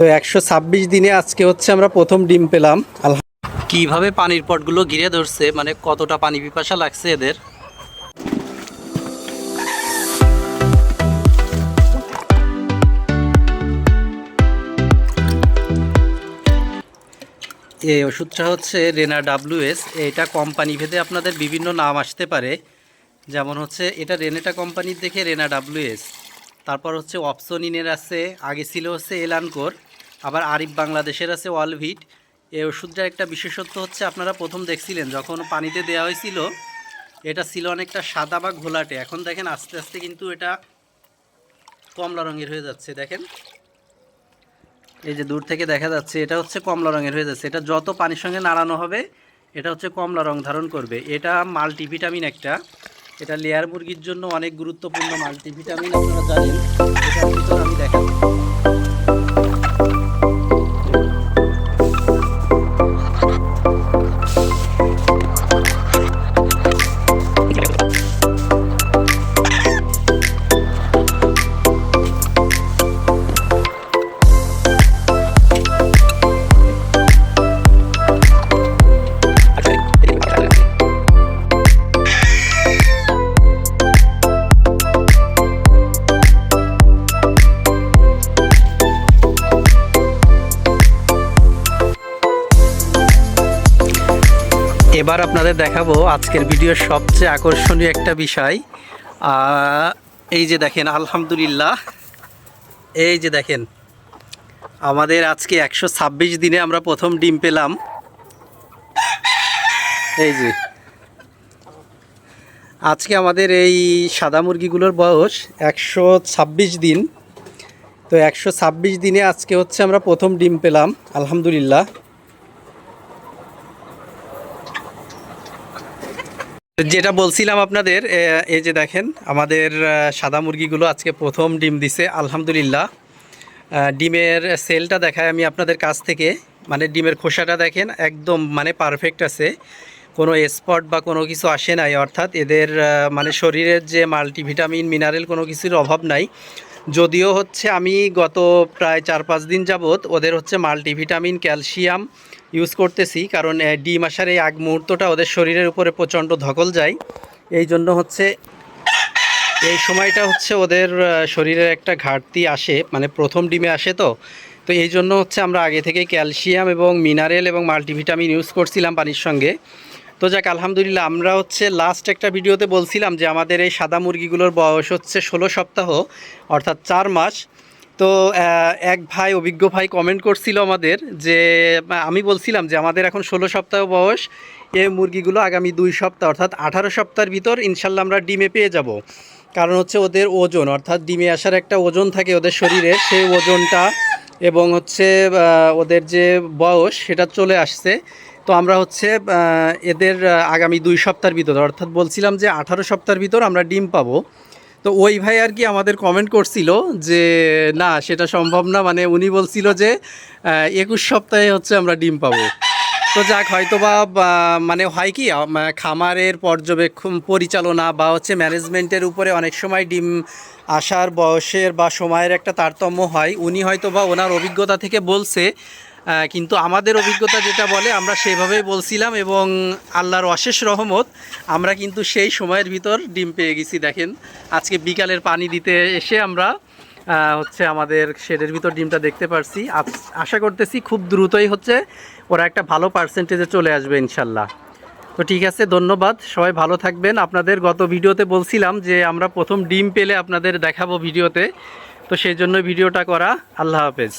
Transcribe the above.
তো একশো ছাব্বিশ দিনে আজকে হচ্ছে আমরা প্রথম ডিম পেলাম। কীভাবে পানির পটগুলো ঘিরে ধরছে? মানে কতটা পানি পিপাসা লাগছে এদের? এই ওষুধটা হচ্ছে রেনা ডাব্লিউএস। এটা কোম্পানি ভেদে আপনাদের বিভিন্ন নাম আসতে পারে। যেমন হচ্ছে, এটা রেনেটা কোম্পানির দেখে রেনা ডাব্লিউএস। তারপর হচ্ছে অপসনিনের আছে, আগে ছিল হচ্ছে এলানকোর। আবার আরিফ বাংলাদেশের আছে ওয়ালভিট এই ওষুধটার একটা বিশেষত্ব হচ্ছে আপনারা প্রথম দেখছিলেন, যখন পানিতে দেওয়া হয়েছিল, এটা ছিল অনেকটা সাদা বা ঘোলাটে। এখন দেখেন আস্তে আস্তে কিন্তু এটা কমলা রঙের হয়ে যাচ্ছে, দেখেন। এই যে দূর থেকে দেখা যাচ্ছে, এটা হচ্ছে কমলা রঙের হয়ে যাচ্ছে। এটা যত পানির সঙ্গে নাড়ানো হবে, এটা হচ্ছে কমলা রং ধারণ করবে। এটা মাল্টিভিটামিন একটা। এটা লেয়ার মুরগির জন্য অনেক গুরুত্বপূর্ণ মাল্টিভিটামিন, আপনারা জানেন। এবার আপনাদের দেখাবো আজকের ভিডিওর সবচেয়ে আকর্ষণীয় একটা বিষয়। এই যে দেখেন, আলহামদুলিল্লাহ। এই যে দেখেন, আমাদের আজকে একশো ছাব্বিশ দিনে আমরা প্রথম ডিম পেলাম। এই যে, আজকে আমাদের এই সাদা মুরগিগুলোর বয়স একশো ছাব্বিশ দিন। তো একশো ছাব্বিশ দিনে আজকে হচ্ছে আমরা প্রথম ডিম পেলাম, আলহামদুলিল্লাহ। যেটা বলছিলাম আপনাদের এই যে দেখেন, আমাদের সাদা মুরগিগুলো আজকে প্রথম ডিম দিছে, আলহামদুলিল্লাহ। ডিমের সেলটা দেখায় আমি আপনাদের কাছ থেকে। মানে ডিমের খোসাটা দেখেন, একদম মানে পারফেক্ট আছে। কোনো স্পট বা কোনো কিছু আসে নাই, অর্থাৎ এদের মানে শরীরের যে মাল্টিভিটামিন মিনারেল কোনো কিছুর অভাব নাই। যদিও হচ্ছে আমি গত প্রায় চার পাঁচ দিন যাবৎ ওদের হচ্ছে মাল্টিভিটামিন, ক্যালসিয়াম ইউজ করতেছি। কারণ ডিম আসার এই আগ মুহূর্তটা ওদের শরীরের উপরে প্রচণ্ড ধকল যায়। এই জন্য হচ্ছে এই সময়টা হচ্ছে ওদের শরীরের একটা ঘাটতি আসে মানে প্রথম ডিমে আসে তো। তো এই জন্য হচ্ছে আমরা আগে থেকে ক্যালসিয়াম এবং মিনারেল এবং মাল্টিভিটামিন ইউজ করছিলাম পানির সঙ্গে। তো যাক, আলহামদুলিল্লাহ, আমরা হচ্ছে লাস্ট একটা ভিডিওতে বলছিলাম যে আমাদের এই সাদা মুরগিগুলোর বয়স হচ্ছে ষোলো সপ্তাহ, অর্থাৎ চার মাস। তো এক ভাই, অভিজ্ঞ ভাই কমেন্ট করছিল আমাদের যে, আমি বলছিলাম যে আমাদের এখন ষোলো সপ্তাহ বয়স, এই মুরগিগুলো আগামী দুই সপ্তাহ, অর্থাৎ আঠারো সপ্তাহের ভিতর ইনশাল্লাহ আমরা ডিমে পেয়ে যাব। কারণ হচ্ছে ওদের ওজন, অর্থাৎ ডিমে আসার একটা ওজন থাকে ওদের শরীরে, সেই ওজনটা এবং হচ্ছে ওদের যে বয়স সেটা চলে আসছে। তো আমরা হচ্ছে এদের আগামী দুই সপ্তাহের ভিতর, অর্থাৎ বলছিলাম যে আঠারো সপ্তাহের ভিতর আমরা ডিম পাবো। তো ওই ভাই আর কি আমাদের কমেন্ট করছিল যে, না, সেটা সম্ভব না। মানে উনি বলছিল যে একুশ সপ্তাহে হচ্ছে আমরা ডিম পাবো। তো যাক হয়তো বা মানে হয় কি খামারের পর্যবেক্ষণ, পরিচালনা বা হচ্ছে ম্যানেজমেন্টের উপরে অনেক সময় ডিম আসার বয়সের বা সময়ের একটা তারতম্য হয়। উনি হয়তো বা ওনার অভিজ্ঞতা থেকে বলছে কিন্তু আমাদের অভিজ্ঞতা যেটা বলে, আমরা সেভাবেই বলছিলাম এবং আল্লাহর অশেষ রহমত, আমরা কিন্তু সেই সময়ের ভিতর ডিম পেয়ে গেছি, দেখেন। আজকে বিকালের পানি দিতে এসে আমরা হচ্ছে আমাদের শেডের ভিতর ডিমটা দেখতে পারছি। আশা করতেছি খুব দ্রুতই হচ্ছে ওরা একটা ভালো পার্সেন্টেজে চলে আসবে, ইনশাল্লাহ। তো ঠিক আছে, ধন্যবাদ। সবাই ভালো থাকবেন। আপনাদের গত ভিডিওতে বলছিলাম যে আমরা প্রথম ডিম পেলে আপনাদের দেখাবো ভিডিওতে। তো সেই জন্য ভিডিওটা করা। আল্লাহ হাফেজ।